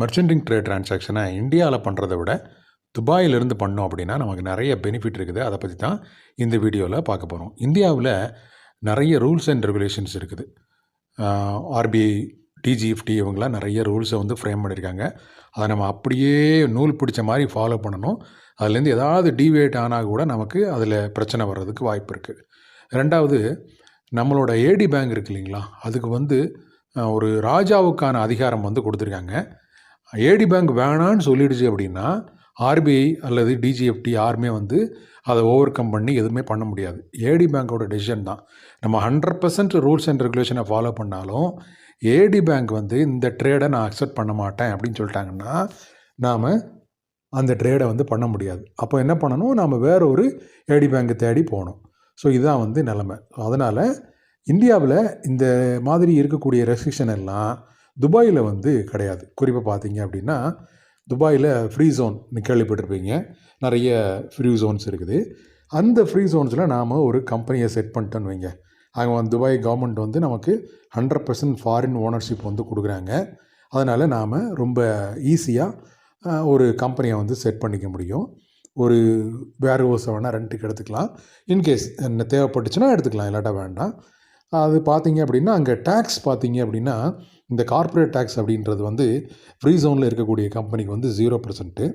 மெர்ச்சன்டிங் trade டிரான்சாக்ஷனை இந்தியாவில் பண்ணுறத விட துபாயிலிருந்து பண்ணோம் அப்படின்னா நமக்கு நிறைய பெனிஃபிட் இருக்குது. அதை பற்றி தான் இந்த வீடியோவில் பார்க்க போகிறோம் இந்தியாவில் நிறைய ரூல்ஸ் அண்ட் ரெகுலேஷன்ஸ் இருக்குது. ஆர்பிஐ டிஜிஎஃப்டி இவங்களாம் நிறைய ரூல்ஸை வந்து ஃப்ரேம் பண்ணியிருக்காங்க. அதை நம்ம அப்படியே நூல் பிடிச்ச மாதிரி ஃபாலோ பண்ணணும். அதுலேருந்து ஏதாவது டிவேட் ஆனால் கூட நமக்கு அதில் பிரச்சனை வர்றதுக்கு வாய்ப்பு இருக்குது ரெண்டாவது நம்மளோட ஏடி பேங்க் இருக்கு இல்லைங்களா? அதுக்கு வந்து ஒரு ராஜாவுக்கான அதிகாரம் வந்து கொடுத்துருக்காங்க. ஏடி பேங்க் வேணான்னு சொல்லிடுச்சு அப்படின்னா ஆர்பிஐ அல்லது டிஜிஎஃப்டி யாருமே வந்து அதை ஓவர் கம் பண்ணி எதுவுமே பண்ண முடியாது. ஏடி பேங்க்கோட டெசிஷன் தான். நம்ம ஹண்ட்ரட் பர்சன்ட் ரூல்ஸ் அண்ட் ரெகுலேஷனை ஃபாலோ பண்ணாலும் ஏடி பேங்க் வந்து இந்த ட்ரேடை நான் அக்செப்ட் பண்ண மாட்டேன் அப்படின்னு சொல்லிட்டாங்கன்னா நாம் அந்த ட்ரேடை வந்து பண்ண முடியாது. அப்போ என்ன பண்ணணும்? நாம் வேற ஒரு ஏடி பேங்க் தேடி போகணும். ஸோ இதுதான் வந்து நிலமை. அதனால் இந்தியாவில் இந்த மாதிரி இருக்கக்கூடிய ரெஸ்ட்ரிக்ஷன் எல்லாம் துபாயில் வந்து கிடையாது. குறிப்பாக பார்த்தீங்க அப்படின்னா துபாயில் ஃப்ரீ ஜோன் கேள்விப்பட்டிருப்பீங்க. நிறைய ஃப்ரீ ஜோன்ஸ் இருக்குது. அந்த ஃப்ரீ ஜோன்ஸில் நாம் ஒரு கம்பெனியை செட் பண்ணிட்டோன்னு வைங்க. அங்கே வந்து துபாய் கவர்மெண்ட் வந்து நமக்கு ஹண்ட்ரட் பர்சன்ட் ஃபாரின் ஓனர்ஷிப் வந்து கொடுக்குறாங்க. அதனால் நாம் ரொம்ப ஈஸியாக ஒரு கம்பெனியை வந்து செட் பண்ணிக்க முடியும். ஒரு வேர் ஹவுஸை வேணால் ரெண்ட்டுக்கு எடுத்துக்கலாம் இன்கேஸ் என்ன தேவைப்பட்டுச்சுன்னா எடுத்துக்கலாம். இல்லாட்டா வேண்டாம். அது பார்த்தீங்க அப்படின்னா அங்கே டேக்ஸ் பார்த்தீங்க அப்படின்னா இந்த கார்ப்பரேட் டேக்ஸ் அப்படின்றது வந்து ஃப்ரீ ஜோனில் இருக்கக்கூடிய கம்பெனிக்கு வந்து ஜீரோ பர்சன்ட்டு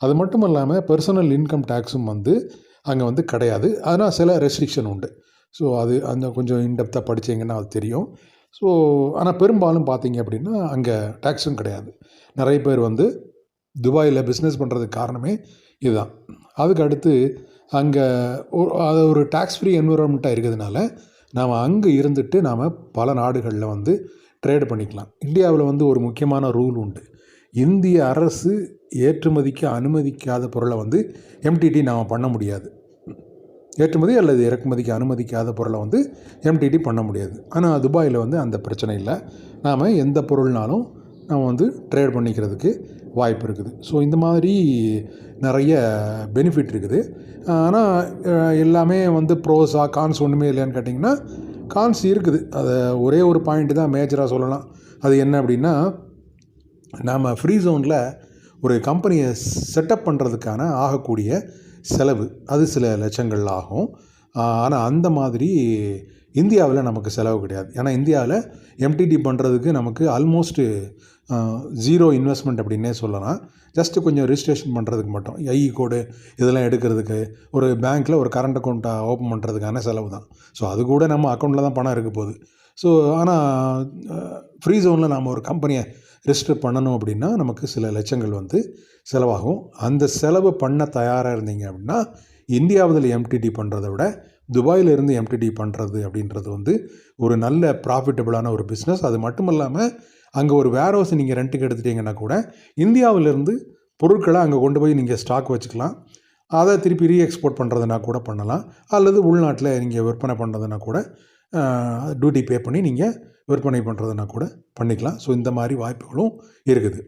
அது மட்டும் இல்லாமல் பர்சனல் இன்கம் டேக்ஸும் வந்து அங்கே வந்து கிடையாது. ஆனால் சில ரெஸ்ட்ரிக்ஷன் உண்டு. ஸோ அது அந்த கொஞ்சம் இன்டெப்த்தாக படிச்சீங்கன்னா அது தெரியும். ஸோ ஆனால் பெரும்பாலும் பார்த்தீங்க அப்படின்னா அங்கே டேக்ஸும் கிடையாது. நிறைய பேர் வந்து துபாயில் பிஸ்னஸ் பண்ணுறதுக்கு காரணமே இதுதான். அதுக்கு அடுத்து அங்கே ஒரு அது ஒரு டேக்ஸ் ஃப்ரீ என்விரான்மெண்ட்டாக இருக்கிறதுனால நாம் அங்கே இருந்துட்டு நாம் பல நாடுகளில் வந்து ட்ரேட் பண்ணிக்கலாம். இந்தியாவில் வந்து ஒரு முக்கியமான ரூல் உண்டு. இந்திய அரசு ஏற்றுமதிக்கு அனுமதிக்காத பொருளை வந்து எம்டிடி நாம் பண்ண முடியாது. ஏற்றுமதி அல்லது இறக்குமதிக்கு அனுமதிக்காத பொருளை வந்து எம்டிடி பண்ண முடியாது. ஆனால் துபாயில் வந்து அந்த பிரச்சனை இல்லை. நாம் எந்த பொருள்னாலும் நம்ம வந்து ட்ரேட் பண்ணிக்கிறதுக்கு வாய்ப்பு இருக்குது. ஸோ இந்த மாதிரி நிறைய பெனிஃபிட் இருக்குது. ஆனால் எல்லாமே வந்து ப்ரோஸா கான்ஸ் ஒன்றுமே இல்லையான்னு கேட்டிங்கன்னா கான்ஸ் இருக்குது. அதை ஒரே ஒரு பாயிண்ட் தான் மேஜராக சொல்லலாம். அது என்ன அப்படின்னா நாம் ஃப்ரீ ஜோனில் ஒரு கம்பெனியை செட்டப் பண்ணுறதுக்கான ஆகக்கூடிய செலவு அது சில லட்சங்கள் ஆகும். ஆனால் அந்த மாதிரி இந்தியாவில் நமக்கு செலவு கிடையாது. ஏன்னா இந்தியாவில் எம்டிடி பண்ணுறதுக்கு நமக்கு ஆல்மோஸ்ட்டு ஜீரோ இன்வெஸ்ட்மெண்ட் அப்படின்னே சொல்லலாம். ஜஸ்ட்டு கொஞ்சம் ரிஜிஸ்ட்ரேஷன் பண்ணுறதுக்கு மட்டும். ஐஇ கோடு e இதெல்லாம் எடுக்கிறதுக்கு ஒரு பேங்க்கில் ஒரு கரண்ட் அக்கௌண்ட்டை ஓப்பன் பண்ணுறதுக்கான செலவு தான் ஸோ அது கூட நம்ம அக்கௌண்ட்டில் தான் பணம் இருக்க போகுது. ஸோ ஆனால் ஃப்ரீ ஜோனில் நாம் ஒரு கம்பெனியை ரெஜிஸ்டர் பண்ணணும் அப்படின்னா நமக்கு சில லட்சங்கள் வந்து செலவாகும். அந்த செலவு பண்ண தயாராக இருந்தீங்க அப்படின்னா இந்தியாவில் எம்டிடி பண்ணுறதை விட துபாயிலிருந்து எம்டிடி பண்ணுறது அப்படின்றது வந்து ஒரு நல்ல ப்ராஃபிட்டபிளான ஒரு பிஸ்னஸ் அது மட்டும் இல்லாமல் அங்கே ஒரு வேர் ஹவுஸ் நீங்கள் ரெண்ட்டுக்கு எடுத்துட்டீங்கன்னா கூட இந்தியாவிலேருந்து பொருட்களை அங்கே கொண்டு போய் நீங்கள் ஸ்டாக் வச்சுக்கலாம். அதை திருப்பி ரீ எக்ஸ்போர்ட் பண்ணுறதுனா கூட பண்ணலாம். அல்லது உள்நாட்டில் நீங்கள் விற்பனை பண்ணுறதுனா கூட டியூட்டி பே பண்ணி நீங்கள் விற்பனை பண்ணுறதுனா கூட பண்ணிக்கலாம். ஸோ இந்த மாதிரி வாய்ப்புகளும் இருக்குது.